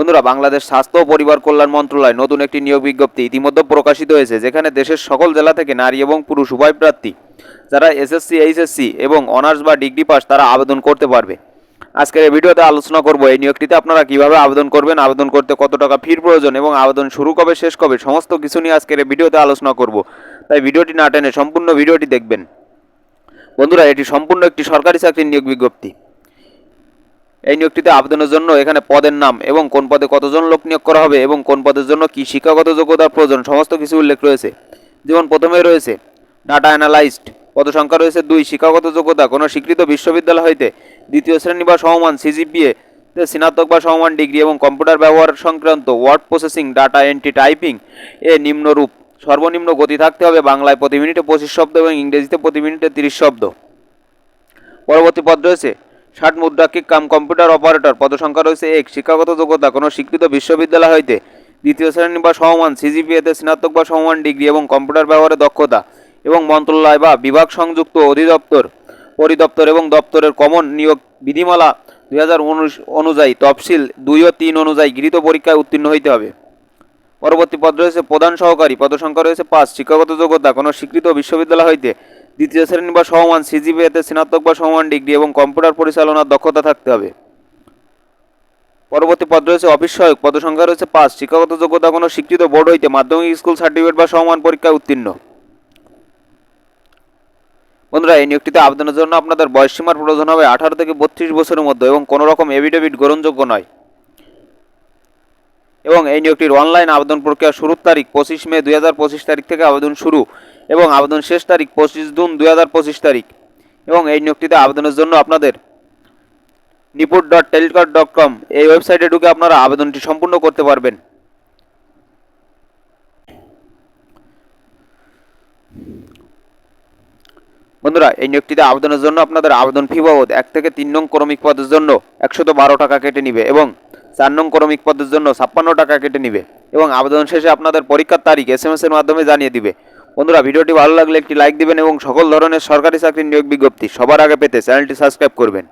বন্ধুরা, বাংলাদেশ স্বাস্থ্য ও পরিবার কল্যাণ মন্ত্রণালয় নতুন একটি নিয়োগ বিজ্ঞপ্তি ইতিমধ্যে প্রকাশিত হয়েছে, যেখানে দেশের সকল জেলা থেকে নারী এবং পুরুষ উভয় প্রার্থী, যারা এসএসসি এইচএসসি এবং অনার্স বা ডিগ্রি পাস, তারা আবেদন করতে পারবে। আজকের এই ভিডিওতে আলোচনা করব এই নিয়োগটিতে আপনারা কীভাবে আবেদন করবেন, আবেদন করতে কত টাকা ফির প্রয়োজন এবং আবেদন শুরু কবে, শেষ কবে, সমস্ত কিছু নিয়ে আজকের এই ভিডিওতে আলোচনা করব। তাই ভিডিওটি না টেনে সম্পূর্ণ ভিডিওটি দেখবেন। বন্ধুরা, এটি সম্পূর্ণ একটি সরকারি চাকরির নিয়োগ বিজ্ঞপ্তি। এই নিয়োগটিতে আবেদনের জন্য এখানে পদের নাম এবং কোন পদে কতজন লোক নিয়োগ করা হবে এবং কোন পদের জন্য কি শিক্ষাগত যোগ্যতার প্রয়োজন, সমস্ত কিছু উল্লেখ রয়েছে। যেমন প্রথমে রয়েছে, ডাটা অ্যানালাইস্ট পদসংখ্যা রয়েছে দুই, শিক্ষাগত যোগ্যতা, কোনো স্বীকৃত বিশ্ববিদ্যালয় হইতে দ্বিতীয় শ্রেণি বা সমমান, সিজিপিএ স্নাতক বা সমমান ডিগ্রি এবং কম্পিউটার ব্যবহার সংক্রান্ত word processing, data entry typing, এ নিম্নরূপ। সর্বনিম্ন গতি থাকতে হবে বাংলায় প্রতি মিনিটে পঁচিশ শব্দ এবং ইংরেজিতে প্রতি মিনিটে তিরিশ শব্দ। পরবর্তী পদ রয়েছে ষাট মুদ্রাক্ষিক কাম কম্পিউটার অপারেটর। পদসংখ্যা রয়েছে এক। শিক্ষাগত যোগ্যতা, কোনো স্বীকৃত বিশ্ববিদ্যালয় হইতে দ্বিতীয় শ্রেণি বা সমমান সিজিপিএতে স্নাতক বা সমমান ডিগ্রি এবং কম্পিউটার ব্যবহারে দক্ষতা এবং মন্ত্রণালয় বা বিভাগ সংযুক্ত অধিদপ্তর, পরিদপ্তর এবং দপ্তরের কমন নিয়োগ বিধিমালা দুই হাজার উনিশ অনুযায়ী তফসিল দুই ও তিন অনুযায়ী গৃহীত পরীক্ষায় উত্তীর্ণ হইতে হবে। পরবর্তী পদ রয়েছে প্রধান সহকারী। পদসংখ্যা রয়েছে পাঁচ। শিক্ষাগত যোগ্যতা, কোনো স্বীকৃত বিশ্ববিদ্যালয় হইতে দ্বিতীয় শ্রেণি বা সমমান সিজিপিএতে স্নাতক বা সমমান ডিগ্রি এবং কম্পিউটার পরিচালনার দক্ষতা থাকতে হবে। পরবর্তী পদ রয়েছে অফিস সহায়ক পদসংখ্যা রয়েছে পাঁচ। শিক্ষাগত যোগ্যতা কোনো স্বীকৃত বোর্ড হইতে মাধ্যমিক স্কুল সার্টিফিকেট বা সমান পরীক্ষায় উত্তীর্ণ। বন্ধুরা, এই নিয়োগটিতে আবেদনের জন্য আপনাদের বয়সসীমার প্রয়োজন হবে আঠারো থেকে বত্রিশ বছরের মধ্যে এবং কোনো রকম এভিডেভিট গ্রহণযোগ্য নয়। এবং এই নিয়োগটির অনলাইন আবেদন প্রক্রিয়া শুরুর তারিখ পঁচিশ মে দুই হাজার পঁচিশ তারিখ থেকে আবেদন শুরু। এবং আবেদন শেষ তারিখ পঁচিশ জুন দুই হাজার পঁচিশ তারিখ। এবং এই নিয়োগটিতে আবেদনের জন্য আপনাদের নিপুট ডট টেলিটক ডট কম এই ওয়েবসাইটে ঢুকে আপনারা আবেদনটি সম্পূর্ণ করতে পারবেন। বন্ধুরা, এই নিয়োগটিতে আবেদনের জন্য আপনাদের আবেদন ফি বাবদ এক থেকে তিন নং ক্রমিক পদের জন্য একশত বারো টাকা কেটে নিবে এবং চার নং ক্রমিক পদের জন্য ছাপ্পান্ন টাকা কেটে নিবে এবং আবেদন শেষে আপনাদের পরীক্ষার তারিখ এস এম এস এর মাধ্যমে জানিয়ে দিবে। বন্ধুরা, ভিডিওটি ভালো লাগলে একটি লাইক দিবেন এবং সকল ধরনের সরকারি চাকরির নিয়োগ বিজ্ঞপ্তি সবার আগে পেতে চ্যানেলটি সাবস্ক্রাইব করবেন।